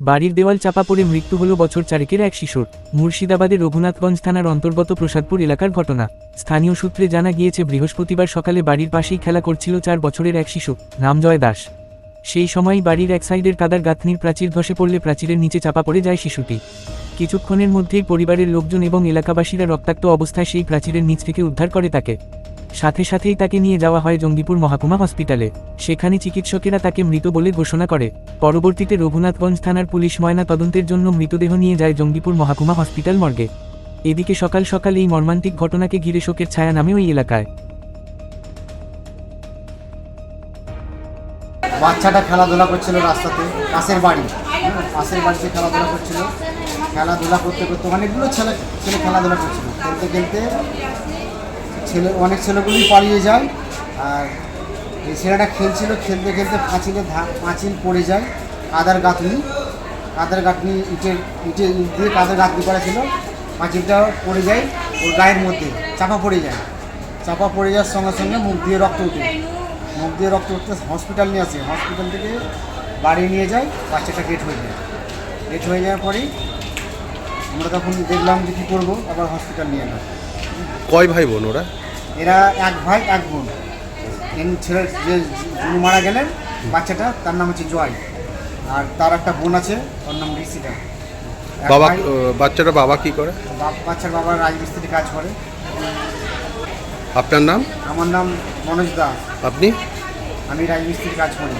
বাড়ির দেওয়াল চাপা পড়ে মৃত্যু হল বছর চারেকের এক শিশুর মুর্শিদাবাদের রঘুনাথগঞ্জ থানার অন্তর্গত প্রসাদপুর এলাকার ঘটনা। স্থানীয় সূত্রে জানা গিয়েছে, বৃহস্পতিবার সকালে বাড়ির পাশেই খেলা করছিল চার বছরের এক শিশু নাম জয় দাস। সেই সময়ই বাড়ির এক সাইডের কাদার গাঁথনির প্রাচীর ধসে পড়লে প্রাচীরের নিচে চাপা পড়ে যায় শিশুটি কিছুক্ষণের মধ্যেই পরিবারের লোকজন এবং এলাকাবাসীরা রক্তাক্ত অবস্থায় সেই প্রাচীরের নিচ থেকে উদ্ধার করে তাকে। সাথে সাথেই তাকে নিয়ে যাওয়া হয় জঙ্গিপুর মহাকুমা হসপিটালে। সেখানে চিকিৎসকেরা তাকে মৃত বলে ঘোষণা করে। পরবর্তীতে রঘুনাথগঞ্জ থানার পুলিশ ময়না তদন্তের জন্য মৃতদেহ নিয়ে যায় জঙ্গিপুর মহাকুমা হসপিটাল মর্গে। এদিকে সকাল সকাল এই মর্মান্তিক ঘটনাকে ঘিরে শোকের ছায়া নামে ওই এলাকায়। বাচ্চাটা খেলাধুলা করছিল রাস্তাতে, পাশের বাড়ি। পাশের বাড়িতে খেলাধুলা করছিল। খেলাধুলা করতে করতে অনেকগুলো ছেলে ছেলে খেলাধুলা করছিল। খেলতে খেলতে ছেলে, অনেক ছেলেগুলি পালিয়ে যায়। আর এই ছেলেটা খেলছিল, খেলতে খেলতে পাঁচিলে পাঁচিল পড়ে যায়, কাদার গাঁথনি। কাদার গাঁথনি ইটের, ইটে ইট দিয়ে কাদার গাঁথনি করা ছিল। পাঁচিলটা পড়ে যায় ওর গায়ের মধ্যে, চাপা পড়ে যায়। চাপা পড়ে যাওয়ার সঙ্গে সঙ্গে মুখ দিয়ে রক্ত উঠে মুখ দিয়ে রক্ত উঠতে হসপিটাল নিয়ে আসে। হসপিটাল থেকে বাড়ি নিয়ে যায়, বাচ্চাটা ডেট হয়ে যায়। ডেট হয়ে যাওয়ার পরেই আমরা তখন দেখলাম যে কী করব, আবার হসপিটাল নিয়ে এলাম। কয় ভাই বোন ওরা? এরা এক ভাই এক বোন। এন ছেলের যে যিনি মারা গেলেন বাচ্চাটা তার নাম হচ্ছে জয় আর তার একটা বোন আছে ওর নাম ঋষিকা বাবা বাচ্চাটা বাবা কি করে? বাপ- বাচ্চার বাবা রাজমিস্ত্রি কাজ করে। আপনার নাম? আমার নাম মনোজ দাস। আপনি? আমি রাজমিস্ত্রির কাজ করি।